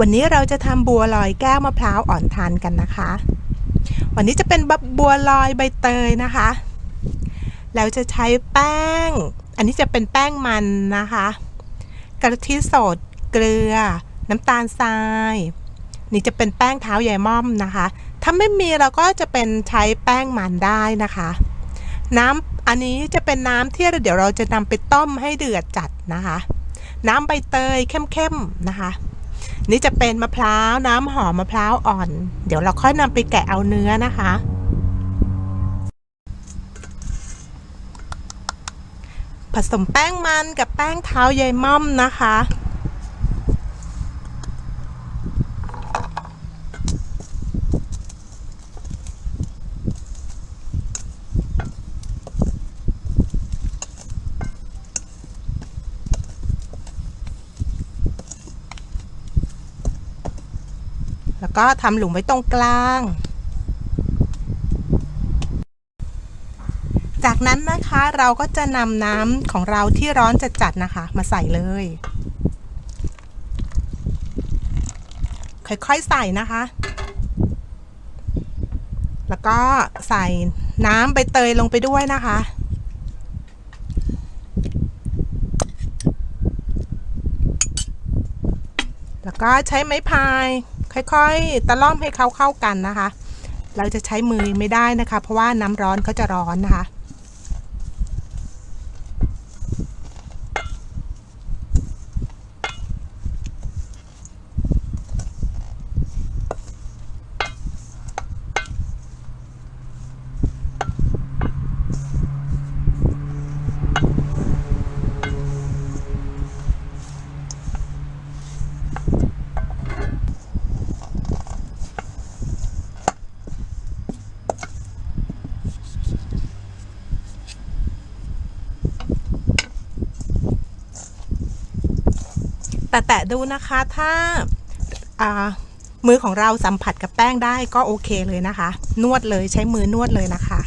วันนี้เราจะทำบัวลอยแก้วมะพร้าวอ่อนทานกันนะคะ วันนี้จะเป็นบัวลอยใบเตยนะคะเราจะใช้แป้ง อันนี้จะเป็นแป้งมันนะคะกะทิสด เกลือ น้ำตาลทราย นี่จะเป็นแป้งเท้าใยม่อมนะคะ ถ้าไม่มีเราก็จะเป็นใช้แป้งมันได้นะคะ น้ำอันนี้จะเป็นน้ำที่เดี๋ยวเราจะนำไปต้มให้เดือดจัดนะคะ น้ำใบเตยเข้มๆนะคะ นี่จะเป็นมะพร้าวน้ำหอมมะพร้าวอ่อน เดี๋ยวเราค่อยนำไปแกะเอาเนื้อนะคะ ผสมแป้งมันกับแป้งเท้าใยม่อมนะคะ ก็ทำหลุมไว้ตรงกลาง จากนั้นนะคะเราก็จะนำน้ำของเราที่ร้อนจัดๆนะคะ มาใส่เลย ค่อยๆใส่นะคะ แล้วก็ใส่น้ำใบเตยลงไปด้วยนะคะแล้วก็ใช้ไม้พาย ค่อยๆ ตะล่อมให้เขาเข้ากันนะคะ เราจะใช้มือไม่ได้นะคะ เพราะว่าน้ำร้อนเขาจะร้อนนะคะ แต่แตะดูนะคะถ้าามือของเราสัมผัสกับแป้งได้ก็โอเคเลยนะคะ นวดเลยใช้มือนวดเลยนะคะ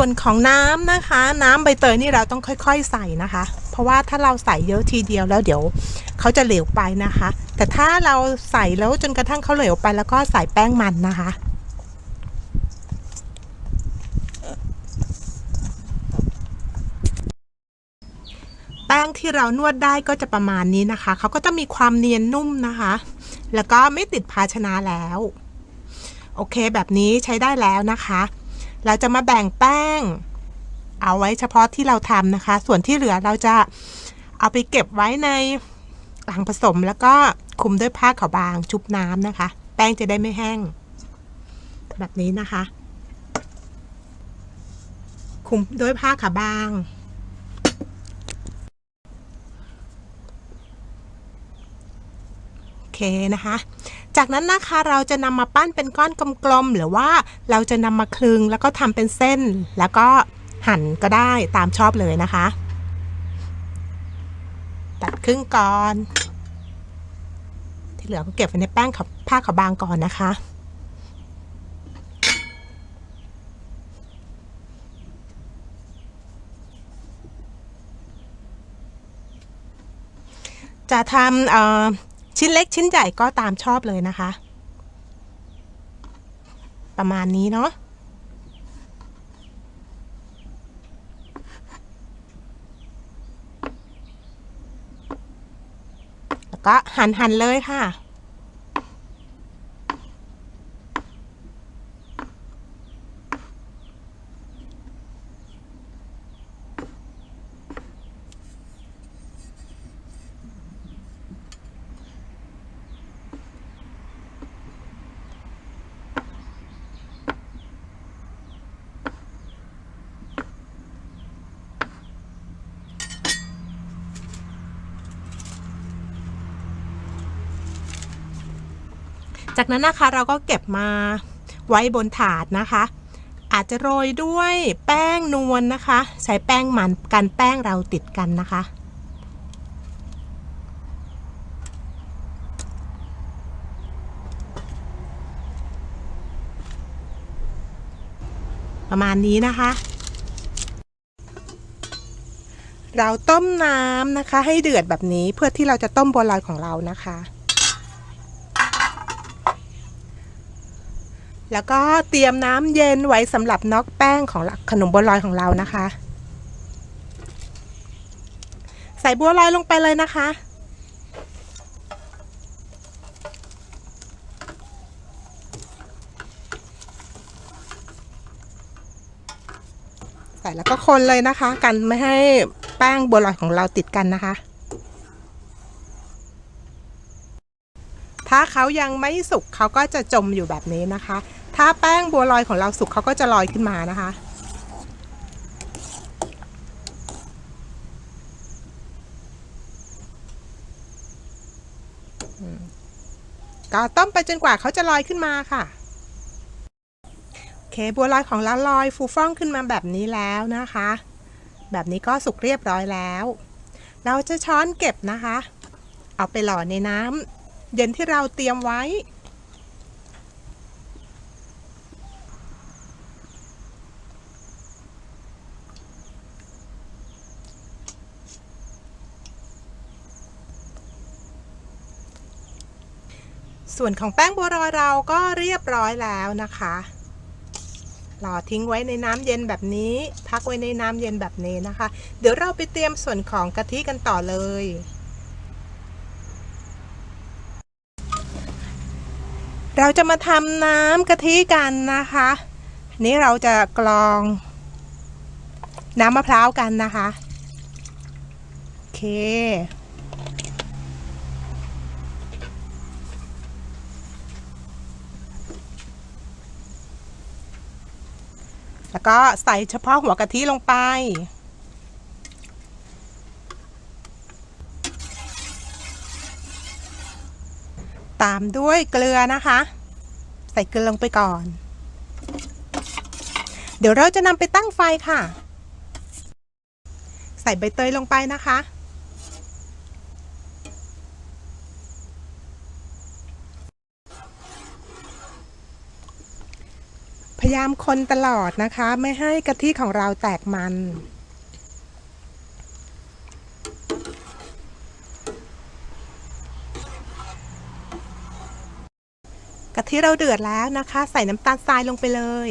ส่วนของน้ำนะคะ น้ำใบเตยนี่เราต้องค่อยๆใส่นะคะ เพราะว่าถ้าเราใส่เยอะทีเดียวแล้วเดี๋ยวเขาจะเหลวไปนะคะ แต่ถ้าเราใส่แล้วจนกระทั่งเขาเหลวไปแล้วก็ใส่แป้งมันนะคะแป้งที่เรานวดได้ก็จะประมาณนี้นะคะ เขาก็จะมีความเนียนนุ่มนะคะ แล้วก็ไม่ติดภาชนะแล้ว โอเคแบบนี้ใช้ได้แล้วนะคะ เราจะมาแบ่งแป้ง เอาไว้เฉพาะที่เราทำนะคะ ส่วนที่เหลือเราจะเอาไปเก็บไว้ในหลังผสมแล้วก็คลุมด้วยผ้าขาวบางชุบน้ำนะคะ แป้งจะได้ไม่แห้ง แบบนี้นะคะคลุมด้วยผ้าขาวบางโอเคนะคะ จากนั้นนะคะเราจะนำมาปั้นเป็นก้อนกลมๆหรือว่าเราจะนำมาคลึงแล้วก็ทำเป็นเส้น แล้วก็หั่นก็ได้ตามชอบเลยนะคะ ตัดครึ่งก่อน ที่เหลือก็เก็บไว้ในแป้งขาวผ้าขาวบางก่อนนะคะจะทำเอ่อ ชิ้นเล็กชิ้นใหญ่ก็ตามชอบเลยนะคะ ประมาณนี้เนาะแล้วก็หั่นหั่นเลยค่ะ จากนั้นนะคะเราก็เก็บมาไว้บนถาดนะคะ อาจจะโรยด้วยแป้งนวลนะคะ ใช้แป้งมันกันแป้งเราติดกันนะคะ ประมาณนี้นะคะ เราต้มน้ำนะคะ ให้เดือดแบบนี้เพื่อที่เราจะต้มบัวลอยของเรานะคะ แล้วก็เตรียมน้ำเย็นไว้สำหรับน็อกแป้งของขนมบัวลอยของเรานะคะ ใส่บัวลอยลงไปเลยนะคะ ใส่แล้วก็คนเลยนะคะ กันไม่ให้แป้งบัวลอยของเราติดกันนะคะ ถ้าเขายังไม่สุกเขาก็จะจมอยู่แบบนี้นะคะ ถ้าแป้งบัวลอยของเราสุกเขาก็จะลอยขึ้นมานะคะ ก็ต้มไปจนกว่าเขาจะลอยขึ้นมาค่ะ โอเคบัวลอยของเราลอยฟูฟ่องขึ้นมาแบบนี้แล้วนะคะ แบบนี้ก็สุกเรียบร้อยแล้ว เราจะช้อนเก็บนะคะ เอาไปหล่อในน้ำเย็นที่เราเตรียมไว้ ส่วนของแป้งบัวลอยเราก็เรียบร้อยแล้วนะคะรอทิ้งไว้ในน้ำเย็นแบบนี้ พักไว้ในน้ำเย็นแบบนี้นะคะ เดี๋ยวเราไปเตรียมส่วนของกะทิกันต่อเลย เราจะมาทำน้ำกะทิกันนะคะนนี้เราจะกรอง น้ำมะพร้าวกันนะคะ โอเค แล้วก็ใส่เฉพาะหัวกะทิลงไป ตามด้วยเกลือนะคะ ใส่เกลือลงไปก่อน เดี๋ยวเราจะนำไปตั้งไฟค่ะ ใส่ใบเตยลงไปนะคะ พยายามคนตลอดนะคะ ไม่ให้กะทิของเราแตกมัน กะทิเราเดือดแล้วนะคะ ใส่น้ำตาลทรายลงไปเลย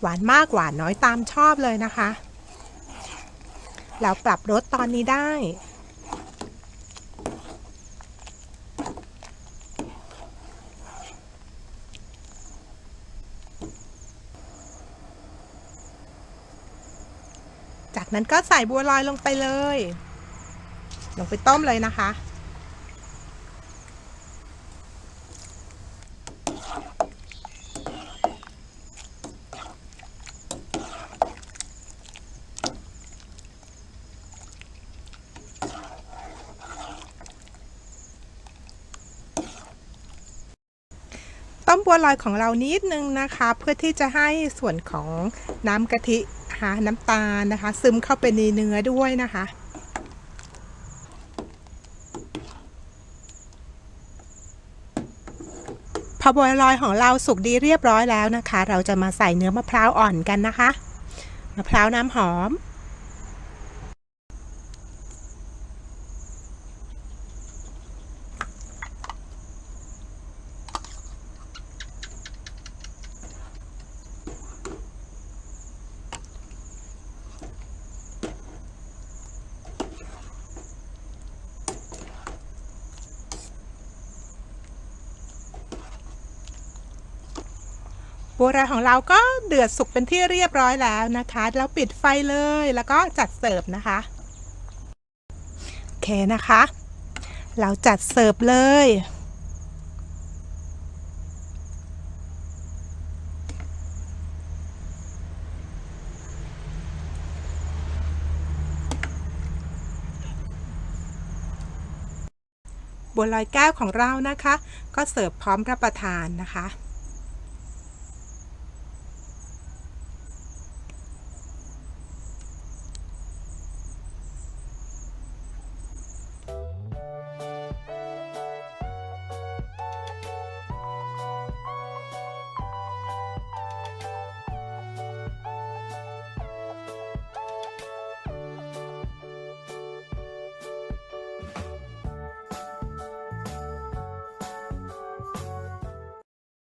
หวานมากหวานน้อยตามชอบเลยนะคะ เราปรับรสตอนนี้ได้ นั้นก็ใส่บัวลอยลงไปเลย ลงไปต้มเลยนะคะ ต้มบัวลอยของเรานิดนึงนะคะ เพื่อที่จะให้ส่วนของน้ำกะทิ คะ น้ำตาลนะคะ ซึมเข้าไปในเนื้อด้วยนะคะพอบัวลอยของเราสุกดีเรียบร้อยแล้วนะคะ เราจะมาใส่เนื้อมะพร้าวอ่อนกันนะคะ มะพร้าวน้ำหอม บัวลอยของเราก็เดือดสุกเป็นที่เรียบร้อยแล้วนะคะแล้วปิดไฟเลยแล้วก็จัดเสิร์ฟนะคะโอเคนะคะ เราจัดเสิร์ฟเลยบัวลอยแก้วของเรานะคะ ก็เสิร์ฟพร้อมรับประทานนะคะ